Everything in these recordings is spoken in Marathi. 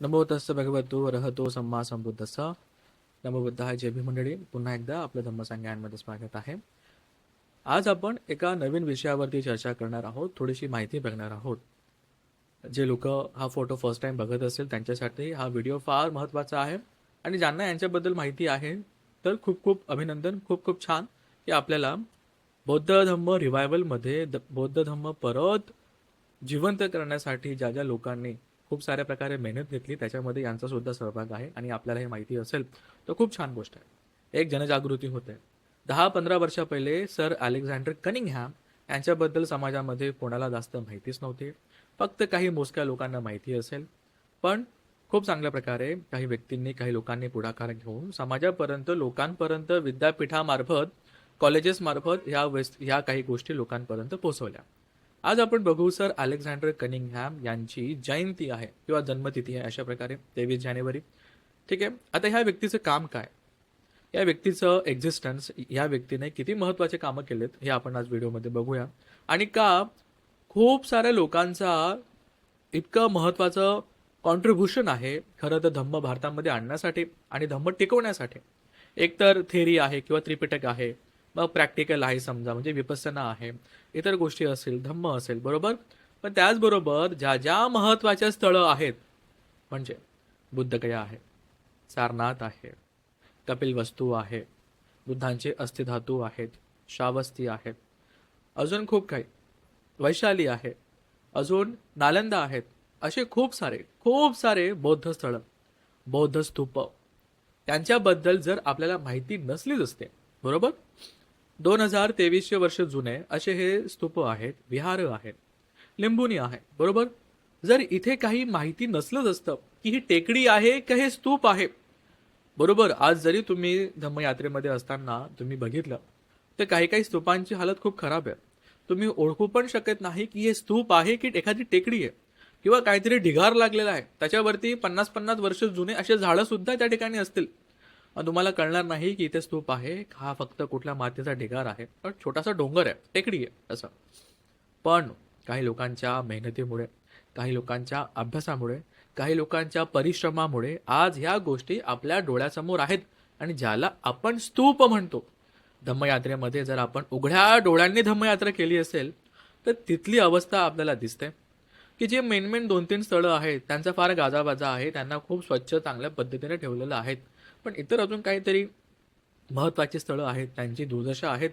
नमो तस्स भगवतो रहतो सम्मा संबुद्धस्स. नमो बुद्धा जय भी मंडळी पुन्हा एकदा आपलं धम्मसंज्ञानमध्ये स्वागत आहे. आज आपण एका नवीन विषयावरती चर्चा करणार आहोत थोडीशी माहिती बघणार आहोत. जे लोक हा फोटो फर्स्ट टाइम बघत असेल त्यांच्यासाठी हा व्हिडिओ फार महत्त्वाचा आहे. आणि ज्यांना यांच्याबद्दल माहिती आहे तर खूप खूप अभिनंदन खूप खूप छान की आपल्याला बौद्ध धम्म रिवायवलमध्ये द- बौद्ध धम्म परत जिवंत करण्यासाठी ज्या ज्या लोकांनी खूप साऱ्या प्रकारे मेहनत घेतली. त्याच्यामध्ये यांचा सुद्धा सहभाग आहे आणि आपल्याला हे माहिती असेल तर खूप छान गोष्ट आहे. एक जनजागृती होते. दहा पंधरा वर्षा पहिले सर अलेक्झांडर कनिंगहॅम यांच्याबद्दल समाजामध्ये कोणाला जास्त माहितीच नव्हती. फक्त काही मोजक्या लोकांना माहिती असेल. पण खूप चांगल्या प्रकारे काही व्यक्तींनी काही लोकांनी पुढाकार घेऊन समाजापर्यंत लोकांपर्यंत विद्यापीठामार्फत कॉलेजेसमार्फत ह्या वेस्ट ह्या काही गोष्टी लोकांपर्यंत पोहोचवल्या. आज आपण बघू सर अलेक्झांडर कनिंगहॅम यांची जयंती आहे किंवा जन्मतिथी आहे अशा प्रकारे तेवीस जानेवारी. ठीक आहे? आता ह्या व्यक्तीचं काम काय? या व्यक्तीचं एक्झिस्टन्स या व्यक्तीने किती महत्त्वाचे कामं केलेत हे आपण आज व्हिडिओमध्ये बघूया. आणि का खूप साऱ्या लोकांचा इतकं महत्त्वाचं कॉन्ट्रीब्युशन आहे खरं तर धम्म भारतामध्ये आणण्यासाठी आणि धम्म टिकवण्यासाठी. एकतर थेरी आहे किंवा त्रिपिटक आहे. मग प्रॅक्टिकल आहे समजा म्हणजे विपसना आहे. इतर गोष्टी असेल धम्म असेल बरोबर? पण त्याचबरोबर ज्या ज्या महत्त्वाच्या स्थळं आहेत म्हणजे बुद्धगया आहे सारनाथ आहे कपिल वस्तू आहे बुद्धांचे अस्थिधातू आहेत श्रावस्ती आहेत अजून खूप काही. वैशाली आहे अजून नालंदा आहेत असे खूप सारे खूप सारे बौद्ध स्थळं बौद्ध स्तूप. त्यांच्याबद्दल जर आपल्याला माहिती नसलीच असते बरोबर? दोन हजार तेवीसशे वर्ष जुने असे हे स्तूप आहेत विहार आहेत लिंबुनी आहे बरोबर? जर इथे काही माहिती नसलंच असतं की ही टेकडी आहे का हे स्तूप आहे बरोबर? आज जरी तुम्ही धम्मयात्रेमध्ये असताना तुम्ही बघितलं तर काही काही स्तूपांची हालत खूप खराब आहे. तुम्ही ओळखू पण शकत नाही की हे स्तूप आहे की एखादी टेकडी आहे किंवा काहीतरी ढिगार लागलेला आहे. त्याच्यावरती पन्नास पन्नास वर्ष जुने असे झाडं सुद्धा त्या ठिकाणी असतील. तुम्हाला कळणार नाही की इथे स्तूप आहे. हा फक्त कुठल्या मातीचा ढिगार आहे. पण छोटासा डोंगर आहे. टेकडी आहे असं. पण काही लोकांच्या मेहनतीमुळे काही लोकांच्या अभ्यासामुळे काही लोकांच्या परिश्रमामुळे आज ह्या गोष्टी आपल्या डोळ्यासमोर आहेत आणि ज्याला आपण स्तूप म्हणतो. धम्मयात्रेमध्ये जर आपण उघड्या डोळ्यांनी धम्मयात्रा केली असेल तर तिथली अवस्था आपल्याला दिसते. की जे मेन मेन दोन तीन स्थळं आहेत त्यांचा फार गाजाबाजा आहे त्यांना खूप स्वच्छ चांगल्या पद्धतीने ठेवलेलं आहेत. पण इतर अजून काहीतरी महत्त्वाची स्थळं आहेत त्यांची दुर्दशा आहेत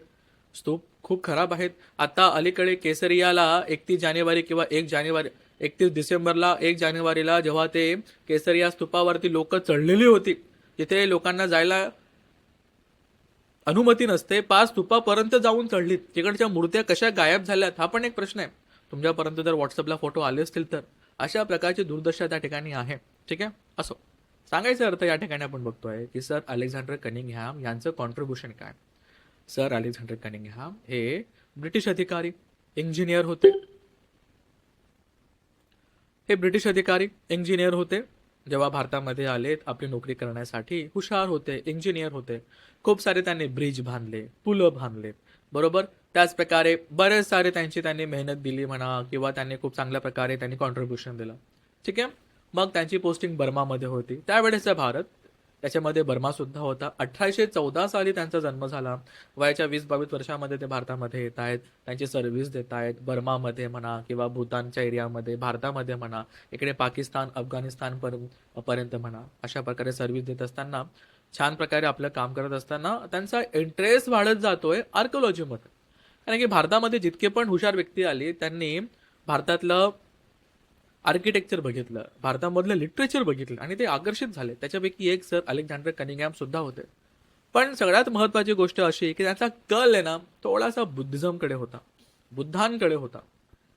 स्तूप खूप खराब आहेत. आता अलीकडे केसरियाला एकतीस जानेवारी किंवा एक जानेवारी एकतीस डिसेंबरला एक जानेवारीला जेव्हा ते केसरिया स्तूपावरती लोक चढलेली होती तिथे लोकांना जायला अनुमती नसते. पाच स्तूपापर्यंत जाऊन चढलीत. तिकडच्या मूर्त्या कशा गायब झाल्यात हा पण एक प्रश्न आहे. तुमच्यापर्यंत जर व्हॉट्सअपला फोटो आले असतील तर. अशा प्रकारची दुर्दशा त्या ठिकाणी आहे. ठीक आहे? असो. सांगायचा अर्थ या ठिकाणी आपण बघतोय की सर अलेक्झांडर कनिंगहॅम यांचं कॉन्ट्रीब्युशन काय? सर अलेक्झांडर कनिंगहॅम हे ब्रिटिश अधिकारी इंजिनियर होते. हे ब्रिटिश अधिकारी इंजिनियर होते. जेव्हा भारतामध्ये आले आपली नोकरी करण्यासाठी हुशार होते इंजिनियर होते. खूप सारे त्यांनी ब्रिज बांधले पुलं बांधले. बरोबर? त्याच प्रकारे बरेच सारे त्यांची त्यांनी मेहनत दिली म्हणा किंवा त्यांनी खूप चांगल्या प्रकारे त्यांनी कॉन्ट्रीब्युशन दिलं. ठीक आहे? मग त्यांची पोस्टिंग बर्मामध्ये होती. त्यावेळेसचा भारत त्याच्यामध्ये बर्मा सुद्धा होता. अठराशे चौदा साली त्यांचा जन्म झाला. वयाच्या वीस बावीस वर्षामध्ये ते भारतामध्ये येत आहेत. त्यांची सर्व्हिस देत आहेत. बर्मामध्ये म्हणा किंवा भूतानच्या एरियामध्ये भारतामध्ये म्हणा इकडे पाकिस्तान अफगाणिस्तान पर- पर्यंत म्हणा अशा प्रकारे सर्व्हिस देत असताना छान प्रकारे आपलं काम करत असताना त्यांचा इंटरेस्ट वाढत जातोय आर्कोलॉजीमध्ये कारण की भारतामध्ये जितके पण हुशार व्यक्ती आली त्यांनी भारतातलं आर्किटेक्चर बघितलं भारतामधलं लिटरेचर बघितलं आणि ते आकर्षित झाले. त्याच्यापैकी एक सर अलेक्झांडर कनिंगॅम सुद्धा होते. पण सगळ्यात महत्वाची गोष्ट अशी की त्याचा कल आहे ना थोडासा बुद्धिझमकडे होता. बुद्धांकडे होता.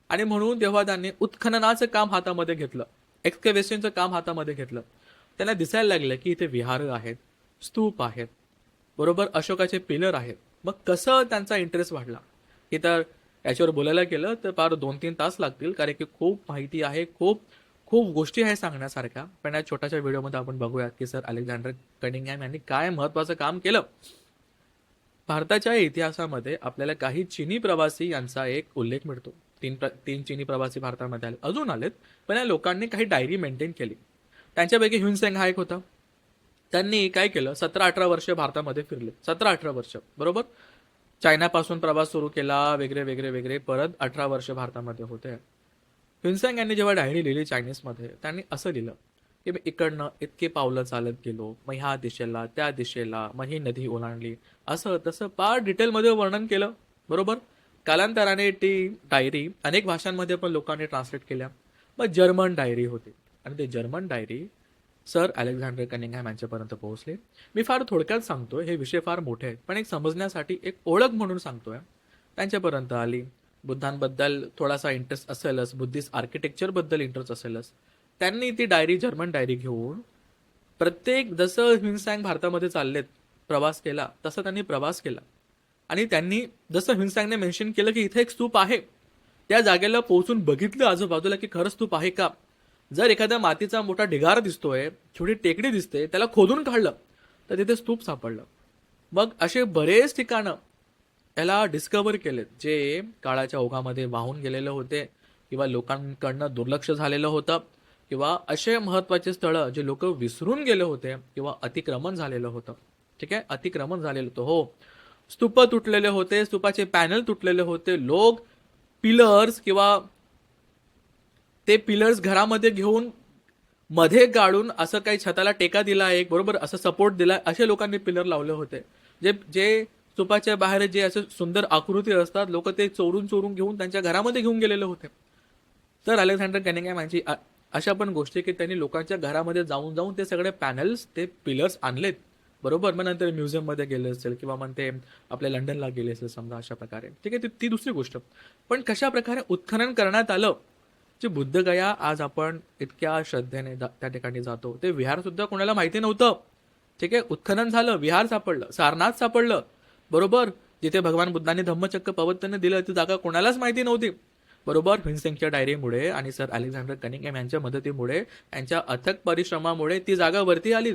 आणि म्हणून तेव्हा त्यांनी उत्खननाचं काम हातामध्ये घेतलं एक्सकवेशनचं काम हातामध्ये घेतलं त्यांना दिसायला लागलं की इथे विहार आहेत स्तूप आहेत बरोबर अशोकाचे पिलर आहेत. मग कसं त्यांचा इंटरेस्ट वाढला? की तर याच्यावर बोलायला गेलं तर फार दोन तीन तास लागतील कारण की खूप माहिती आहे खूप खूप गोष्टी आहे सांगण्यासारख्या. पण या छोट्याशा व्हिडिओमध्ये आपण बघूयात की सर अलेक्झांडर कनिंगहॅम यांनी काय महत्वाचं काम केलं. भारताच्या इतिहासामध्ये आपल्याला काही चिनी प्रवासी यांचा एक उल्लेख मिळतो. तीन प्र तीन चिनी प्रवासी भारतामध्ये आले अजून आलेत पण या लोकांनी काही डायरी मेंटेन केली. त्यांच्यापैकी ह्युनसेंग हा एक होता. त्यांनी काय केलं? सतरा अठरा वर्ष भारतामध्ये फिरले. सतरा अठरा वर्ष बरोबर? चायनापासून प्रवास सुरू केला वगैरे वगैरे वगैरे परत अठरा वर्ष भारतामध्ये होते. ह्युनसेंग यांनी जेव्हा डायरी लिहिली चायनीजमध्ये त्यांनी असं लिहिलं की मी इकडनं इतके पावलं चालत गेलो मग ह्या दिशेला त्या दिशेला मग ही नदी ओलांडली. असं तसं फार डिटेलमध्ये वर्णन केलं बरोबर? कालांतराने ती डायरी अनेक भाषांमध्ये पण लोकांनी ट्रान्सलेट केल्या. मग जर्मन डायरी होती. आणि ते German diary sir Alexander Cunningham यांच्यापर्यंत पोहोचले. मी फार थोडक्यात सांगतोय हे विषय फार मोठे आहेत पण एक समजण्यासाठी एक ओळख म्हणून सांगतोय. त्यांच्यापर्यंत आली. बुद्धांबद्दल थोडासा इंटरेस्ट असेलच बुद्धिस्ट आर्किटेक्चरबद्दल इंटरेस्ट असेलच. त्यांनी ती डायरी जर्मन डायरी घेऊन प्रत्येक जसं हिंसांग भारतामध्ये चाललेत प्रवास केला तसं त्यांनी प्रवास केला. आणि त्यांनी जसं हिंसांगने मेन्शन केलं की इथे एक स्तूप आहे. त्या जागेला पोहोचून बघितलं आजूबाजूला की खरं स्तूप आहे का? जर एखाद्या मातीचा मोठा ढिगार दिसतोय छोटी टेकडी दिसते त्याला खोदून काढलं तर तिथे स्तूप सापडलं. मग असे बरेच ठिकाणं याला डिस्कवर केलेत जे काळाच्या ओघामध्ये वाहून गेलेले होते किंवा लोकांकडनं दुर्लक्ष झालेलं होतं किंवा असे महत्त्वाचे स्थळं जे लोक विसरून गेले होते किंवा अतिक्रमण झालेलं होतं. ठीक आहे? अतिक्रमण झालेलं होतं. हो. स्तूप तुटलेले होते स्तूपाचे पॅनल तुटलेले होते लोक पिलर्स किंवा ते पिलर्स घरामध्ये घेऊन मध्ये गाडून असं काही छताला टेका दिला एक बरोबर असं सपोर्ट दिला असे लोकांनी पिलर लावले होते. जे जे स्तूपाच्या बाहेर जे असे सुंदर आकृती असतात लोक ते चोरून चोरून घेऊन त्यांच्या घरामध्ये घेऊन गेलेले होते. तर अलेक्झांडर कॅनिंगहॅम यांची अशा पण गोष्टी की त्यांनी लोकांच्या घरामध्ये जाऊन जाऊन ते सगळे पॅनल्स ते पिलर्स आणलेत. बरोबर? मग नंतर म्युझियममध्ये गेले असेल किंवा मग ते आपल्या लंडनला गेले असेल समजा अशा प्रकारे. ठीक आहे ती- ती दुसरी गोष्ट. पण कशा प्रकारे उत्खनन करण्यात आलं? जे बुद्धगया आज आपण इतक्या श्रद्धेने जा- त्या ठिकाणी जातो. ते विहार सुद्धा कोणाला माहिती नव्हतं. ठीक आहे? उत्खनन झालं विहार सापडलं सारनाथ सापडलं. बरोबर? जिथे भगवान बुद्धांनी धम्मचक्र पवत्तने दिलं ती जागा कोणालाच माहिती नव्हती. बरोबर? हिंसेंगच्या डायरीमुळे आणि सर अलेक्झांडर कनिंगेम यांच्या मदतीमुळे यांच्या अथक परिश्रमामुळे ती जागा वरती आली.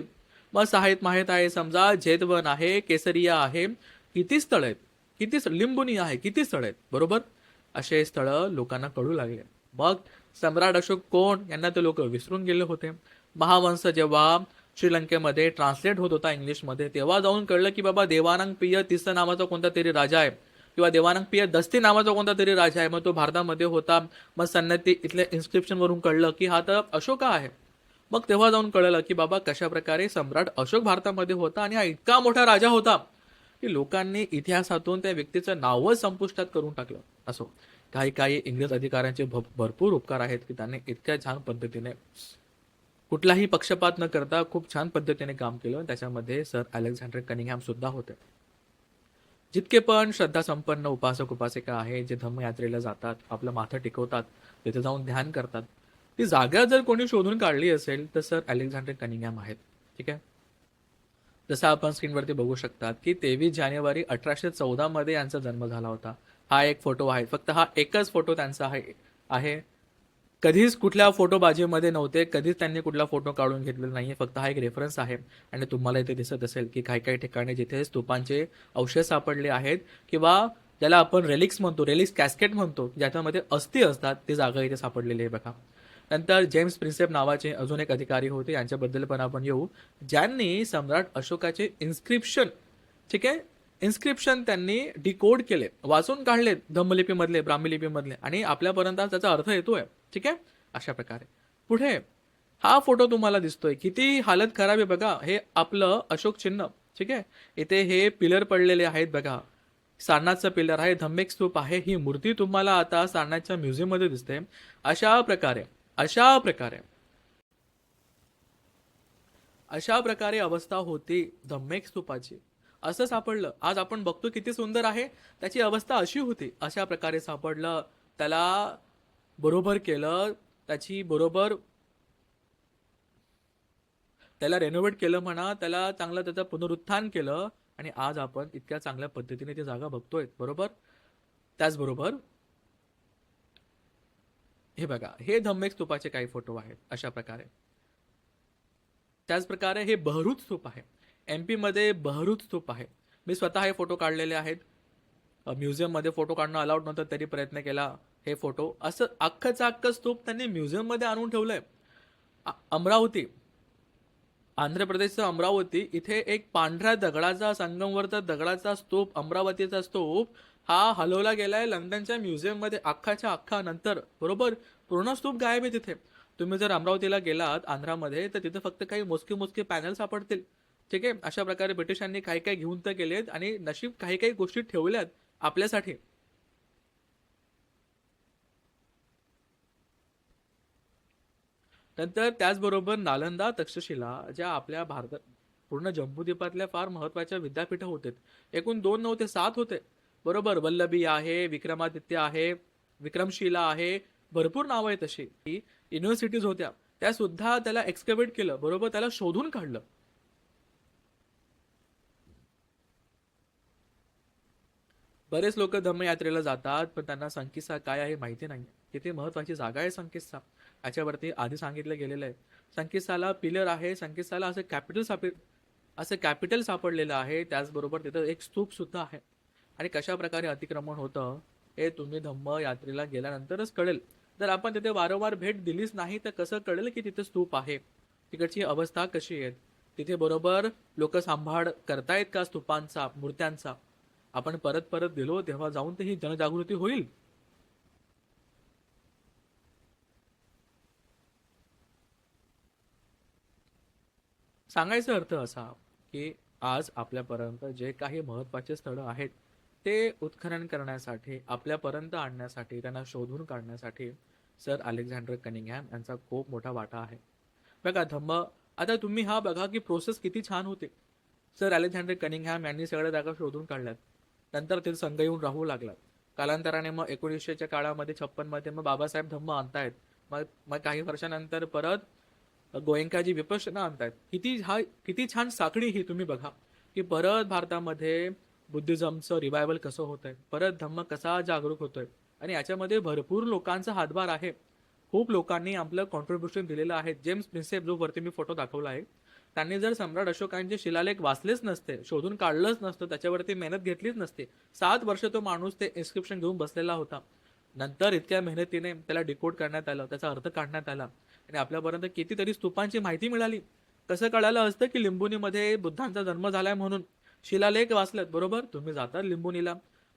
मग साहित माहीत आहे समजा झेदवन आहे केसरिया आहे. किती स्थळ आहेत? किती लिंबुनी आहे किती स्थळ आहेत? बरोबर? असे स्थळं लोकांना कळू लागले. मग सम्राट अशोक कोण? यांना ते लोक विसरून गेले होते. महावंश जेव्हा श्रीलंकेमध्ये ट्रान्सलेट होत होता इंग्लिशमध्ये तेव्हा जाऊन कळलं की बाबा देवानंग पिय तिस्सा नावाचा कोणता तरी राजा आहे. किंवा देवानंग पिय दस्ती नावाचा कोणता तरी राजा आहे. मग तो भारतामध्ये होता. मग सन्नती इथल्या इन्स्क्रिप्शनवरून कळलं की हा तर अशोका आहे. मग तेव्हा जाऊन कळलं की बाबा कशा प्रकारे सम्राट अशोक भारतामध्ये होता आणि हा इतका मोठा राजा होता की लोकांनी इतिहासातून त्या व्यक्तीचं नावच संपुष्टात करून टाकलं. असो. काही काही इंग्रज अधिकाऱ्यांचे भ- भरपूर उपकार आहेत की त्यांनी इतक्या छान पद्धतीने कुठलाही पक्षपात न करता खूप छान पद्धतीने काम केलं. त्याच्यामध्ये सर अलेक्झांडर कनिंगहॅम सुद्धा होते. जितके पण श्रद्धा संपन्न उपासक उपासिका आहे जे धम्मयात्रेला जातात आपलं माथं टिकवतात तिथे जाऊन ध्यान करतात ती जागा जर कोणी शोधून काढली असेल तर सर अलेक्झांडर कनिंगहॅम आहेत. ठीक आहे? जसं आपण स्क्रीनवरती बघू शकतात की तेवीस जानेवारी अठराशे चौदामध्ये यांचा जन्म झाला होता. हा एक फोटो आहे. फक्त हा एकच फोटो त्यांचा आहे आहे. कधीच कुठल्या फोटोबाजीमध्ये नव्हते कधीच त्यांनी कुठला फोटो काढून घेतलेला नाही फक्त हा एक रेफरन्स आहे. आणि तुम्हाला इथे दिसत असेल की काही काही ठिकाणी जिथे स्तूपांचे अवशेष सापडले आहेत किंवा ज्याला आपण रेलिक्स म्हणतो रेलिक्स कॅस्केट म्हणतो ज्याच्यामध्ये अस्थि असतात ती जागा इथे सापडलेली आहे बघा. नंतर जेम्स प्रिन्सेप नावाचे अजून एक अधिकारी होते यांच्याबद्दल पण आपण येऊ. ज्यांनी सम्राट अशोकाचे इन्स्क्रिप्शन ठीक आहे इन्स्क्रिप्शन त्यांनी डिकोड केले वाचून काढले धम्मलिपीमधले ब्राह्मलिपीमधले आणि आपल्यापर्यंत त्याचा अर्थ येतोय. ठीक आहे? अशा प्रकारे. पुढे हा फोटो तुम्हाला दिसतोय. किती हालत खराब आहे बघा. हे आपलं अशोक चिन्ह. ठीक आहे? इथे हे पिलर पडलेले आहेत बघा. सारनाथचं पिलर आहे धम्मेक स्तूप आहे ही मूर्ती तुम्हाला आता सारनाथच्या म्युझियममध्ये दिसते. अशा प्रकारे अशा प्रकारे. अशा प्रकारे अवस्था होती धम्मेक स्तूपाची. असं सापडलं. आज आपण बघतो किती सुंदर आहे. त्याची अवस्था अशी होती. अशा प्रकारे सापडलं. त्याला बरोबर केलं. त्याची बरोबर त्याला रेनोव्हेट केलं म्हणा. त्याला चांगलं त्याचं पुनरुत्थान केलं. आणि आज आपण इतक्या चांगल्या पद्धतीने ती जागा बघतोय. बरोबर? त्याचबरोबर हे बघा. हे धम्मेक स्तूपाचे काही फोटो आहेत. अशा प्रकारे. त्याच प्रकारे हे बहरूच स्तूप आहे. एम पीमध्ये बहरूच स्तूप आहे. मी स्वतः हे फोटो काढलेले आहेत. म्युझियममध्ये फोटो काढणं अलाउड नव्हतं तरी प्रयत्न केला हे फोटो. असं अख्खंच अख्खं स्तूप त्यांनी म्युझियममध्ये आणून ठेवलं आहे अमरावती. आंध्र प्रदेशचं अमरावती इथे एक पांढऱ्या दगडाचा संगमवरचा दगडाचा स्तूप अमरावतीचा स्तूप हा हलवला गेलाय लंडनच्या म्युझियममध्ये अख्खाच्या अख्खा नंतर. बरोबर? पूर्ण स्तूप गायब आहे तिथे. तुम्ही जर अमरावतीला गेलात आंध्रामध्ये तर तिथे फक्त काही मोजके मोजके पॅनल सापडतील. ठीक आहे? अशा प्रकारे ब्रिटिशांनी काही काही घेऊन तर केलेत आणि नशीब काही काही गोष्टी ठेवल्यात आपल्यासाठी. नंतर त्याचबरोबर नालंदा तक्षशिला ज्या आपल्या भारतात पूर्ण जम्बूद्वीपातल्या फार महत्त्वाच्या विद्यापीठ होते एकूण दोन नव्हते सात होते. बरोबर? वल्लभी आहे विक्रमादित्य आहे विक्रमशिला आहे भरपूर नावं आहेत तशी की युनिव्हर्सिटीज होत्या. त्या सुद्धा त्याला एक्सकवेट केलं. बरोबर? त्याला शोधून काढलं. बरेच लोक धम्मयात्रेला जातात पण त्यांना संकेतस्थळ काय आहे माहिती नाही तिथे महत्वाची जागा आहे संकेतस्थळ. याच्यावरती आधी सांगितलं गेलेलं आहे. संकेतस्थळाला पिलर आहे. संकेतस्थळाला असं कॅपिटल सापड असं कॅपिटल सापडलेलं आहे. त्याचबरोबर तिथं एक स्तूप सुद्धा आहे. आणि कशा प्रकारे अतिक्रमण होतं हे तुम्ही धम्म यात्रेला गेल्यानंतरच कळेल. जर आपण तिथे वारंवार भेट दिलीच नाही तर कसं कळेल की तिथे स्तूप आहे? तिकडची अवस्था कशी आहे तिथे बरोबर लोक सांभाळ करतायत का स्तूपांचा मूर्त्यांचा? आपण परत परत गेलो तेव्हा जाऊन ते ही जनजागृती होईल. सांगायचा अर्थ असा की आज आपल्यापर्यंत जे काही महत्त्वाचे स्थळं आहेत ते उत्खनन करण्यासाठी आपल्यापर्यंत आणण्यासाठी त्यांना शोधून काढण्यासाठी सर अलेक्झांडर कनिंगहॅम यांचा खूप मोठा वाटा आहे. बघा धम्म आता तुम्ही हा बघा की प्रोसेस किती छान होते. सर अलेक्झांडर कनिंगहॅम यांनी सगळ्या जागा शोधून काढल्यात. नंतर ते संघ येऊन राहू लागला. कालांतराने मग एकोणीसशेच्या काळामध्ये छप्पनमध्ये मग बाबासाहेब धम्म आणतायत. मग मग काही वर्षानंतर परत गोयंकाजी विपश्यना आणतायत. किती हा किती छान साखळी ही तुम्ही बघा की परत भारतामध्ये बुद्धिझमचं रिवायवल कसं होत आहे परत धम्म कसा जागरूक होतोय? आणि याच्यामध्ये भरपूर लोकांचा हातभार आहे. खूप लोकांनी आपलं कॉन्ट्रीब्युशन दिलेलं आहे. जेम्स प्रिन्सेप जो वरती मी फोटो दाखवला आहे. त्यांनी जर सम्राट अशोकांचे शिलालेख वाचलेच नसते शोधून काढलंच नसतं त्याच्यावरती मेहनत घेतलीच नसते सात वर्ष तो माणूस ते इन्स्क्रिप्शन घेऊन बसलेला होता. नंतर इतक्या मेहनतीने त्याला डिकोड करण्यात आलं त्याचा अर्थ काढण्यात आला. आणि आपल्यापर्यंत कितीतरी स्तूपांची माहिती मिळाली. कसं कळालं असतं की लिंबुनीमध्ये बुद्धांचा जन्म झालाय म्हणून. शिलालेख वाचलेत बरोबर? तुम्ही जाता लिंबुनीला.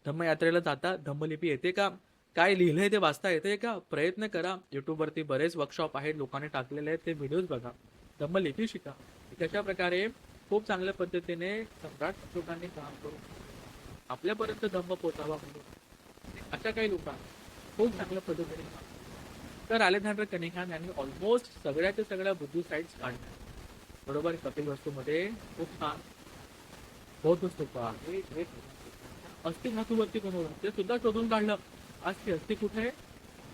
धम्मयात्रेला जाता धम्मलिपी येते का? काय लिहिलंय ते वाचता येते का? प्रयत्न करा. युट्यूबवरती बरेच वर्कशॉप आहेत लोकांनी टाकलेले आहेत ते व्हिडिओज बघा. धम्मलिपी शिका. कशा प्रकारे खूप चांगल्या पद्धतीने सम्राट अशोकांनी काम करून आपल्यापर्यंत धम्म पोचावा म्हणून अशा काही लोकांना खूप चांगल्या पद्धतीने काम तर अलेक्झांडर कनिंगहॅम यांनी ऑलमोस्ट सगळ्याच्या सगळ्या बुद्धी साईट्स काढल्या. बरोबर? कपिल वस्तूमध्ये खूप छान. बौद्ध स्तूप आहे हे अस्थि धातूवरती कोण ते सुद्धा शोधून काढलं. आज ती अस्थि कुठे? आहे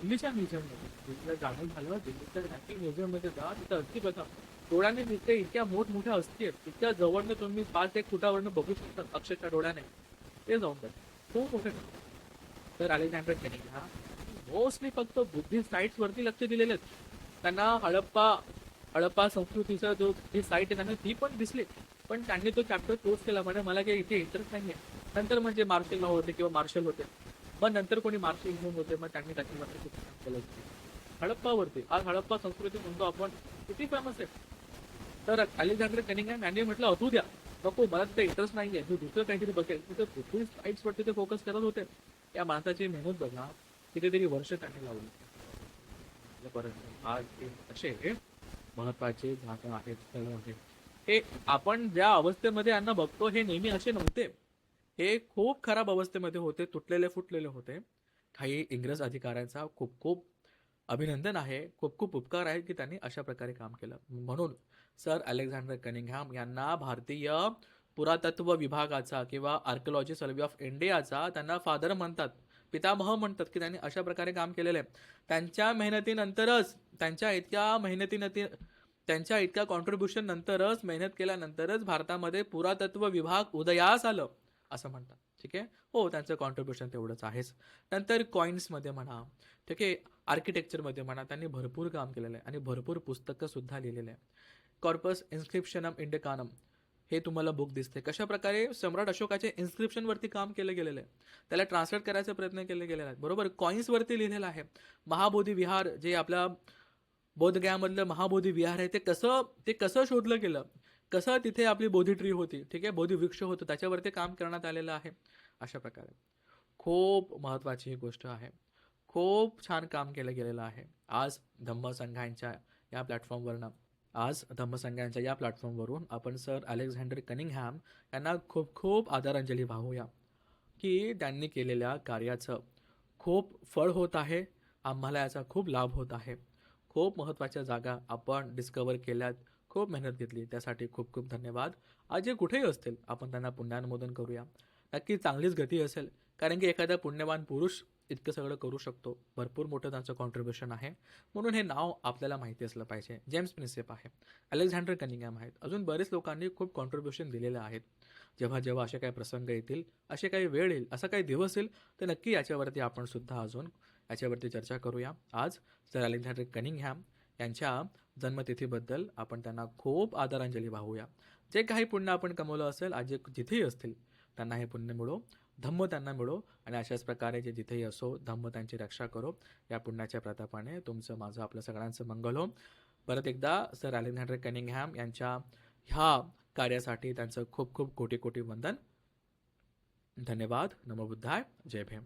दिल्लीच्या म्युझियममध्ये दिल्लीला जाणून झालं दिल्लीच्या नॅशनल म्युझियममध्ये जा तिथं अस्थि बघा डोळ्याने दिसते इतक्या मोठमोठ्या असतील इतक्या जवळनं तुम्ही पाच एक फुटावरनं बघू शकता अक्षरशः डोळ्याने. ते जाऊन द्या खूप मोठे तर अलेक्झांडर कनिंगहॅम मोस्टली फक्त बुद्धिस्ट साईट्स वरती लक्ष दिलेले आहेत. त्यांना हडप्पा हडप्पा संस्कृतीचा जो जी साईट आहे त्यांना ती पण दिसली. पण त्यांनी तो चॅप्टर क्लोज केला. म्हणजे मला काही इथे इंटरेस्ट नाही आहे नंतर म्हणजे मार्शल लॉ होते किंवा मार्शल होते. मग नंतर कोणी मार्शल घेऊन होते मग त्यांनी त्याच्यावरती खूप काम केलं. हडप्पावरती आज हडप्पा संस्कृती म्हणतो आपण. किती फेमस आहे? तर अलेक्झांडर काय यांनी म्हटलं असू द्या. नको मला तिथे इंटरेस्ट नाही आहे मी दुसरं काहीतरी बघेल. तिथे कुठली साईट्स वरती ते फोकस करत होते. या माणसाची मेहनत बघा. कितीतरी वर्ष त्यांनी लावली. म्हणजे आपल्यापर्यंत आज असे महत्त्वाचे जागा आहेत आहेत. हे आपण ज्या अवस्थेमध्ये यांना बघतो हे नेहमी असे नव्हते. हे खूप खराब अवस्थेमध्ये होते तुटलेले फुटलेले होते. काही इंग्रज अधिकाऱ्यांचा खूप खूप अभिनंदन आहे खूप खूप उपकार आहेत की त्यांनी अशा प्रकारे काम केलं. म्हणून सर अलेक्झांडर कनिंगहॅम यांना भारतीय पुरातत्व विभागाचा किंवा आर्किओलॉजी सर्वे ऑफ इंडियाचा त्यांना फादर म्हणतात पितामह म्हणतात की त्यांनी अशा प्रकारे काम केलेलं आहे. त्यांच्या मेहनतीनंतरच त्यांच्या इतक्या मेहनतीनंतर त्यांच्या इतक्या कॉन्ट्रीब्युशन नंतरच मेहनत केल्यानंतरच भारतामध्ये पुरातत्व विभाग उदयास आलं असं म्हणतात. ठीक आहे? हो त्यांचं कॉन्ट्रीब्युशन तेवढंच आहेच. नंतर कॉईन्समध्ये म्हणा ठीक आहे? आर्किटेक्चरमध्ये म्हणा त्यांनी भरपूर काम केलेलं आहे. आणि भरपूर पुस्तकंसुद्धा लिहिलेलं आहे. कॉर्पस इन्स्क्रिप्शनम इंडकानम हे तुम्हाला बुक दिसते कशा प्रकारे सम्राट अशोकाचे इन्स्क्रिप्शनवरती काम केलं गेलेलं आहे त्याला ट्रान्सलेट करायचा प्रयत्न केले गेलेला आहे. बरोबर? कॉईन्सवरती लिहिलेलं आहे. महाबोधी विहार जे आपल्या बोधगयामधलं महाबोधी विहार आहे ते कसं ते कसं शोधलं गेलं? कसं तिथे आपली बोधी ट्री होती? ठीक आहे? बोधी वृक्ष होतं. त्याच्यावरती काम करण्यात आलेलं आहे. अशा प्रकारे. खूप महत्त्वाची ही गोष्ट आहे. खूप छान काम केलं गेलेलं आहे. आज धम्म संघांच्या या प्लॅटफॉर्मवरनं आज धम्मसंघांच्या या प्लॅटफॉर्मवरून आपण सर अलेक्झांडर कनिंगहॅम यांना खूप खूप आदरांजली वाहूया की त्यांनी केलेल्या कार्याचं खूप फळ होत आहे आम्हाला याचा खूप लाभ होत आहे. खूप महत्त्वाच्या जागा आपण डिस्कवर केल्यात खूप मेहनत घेतली त्यासाठी खूप खूप धन्यवाद. आज जे कुठेही असतील आपण त्यांना पुण्यानुमोदन करूया. नक्की चांगलीच गती असेल कारण की एखादा पुण्यवान पुरुष इतकं सगळं करू शकतो. भरपूर मोठं त्यांचं कॉन्ट्रीब्युशन आहे. म्हणून हे नाव आपल्याला माहिती असलं पाहिजे. जेम्स प्रिन्सेप आहे. अलेक्झांडर कनिंगॅम आहेत. अजून बरेच लोकांनी खूप कॉन्ट्रीब्युशन दिलेलं आहेत. जेव्हा जेव्हा असे काही प्रसंग येतील असे काही वेळ येईल असा काही दिवस येईल तर नक्की याच्यावरती आपण सुद्धा अजून याच्यावरती चर्चा करूया. आज सर अलेक्झांडर कनिंगहॅम यांच्या जन्मतिथीबद्दल आपण त्यांना खूप आदरांजली वाहूया. जे काही पुण्य आपण कमवलं असेल आज जे जिथेही असतील त्यांना हे पुण्य मिळो. धम्म त्यांना मिळो आणि अशाच प्रकारे जे जिथेही असो धम्म त्यांची रक्षा करो. या पुण्याच्या प्रतापाने तुमचं माझं आपलं सगळ्यांचं मंगल हो. परत एकदा सर अलेक्झांडर कनिंगहॅम यांच्या ह्या कार्यासाठी त्यांचं खूप खूप कोटी कोटी वंदन. धन्यवाद. नमो बुद्धाय. जय भीम.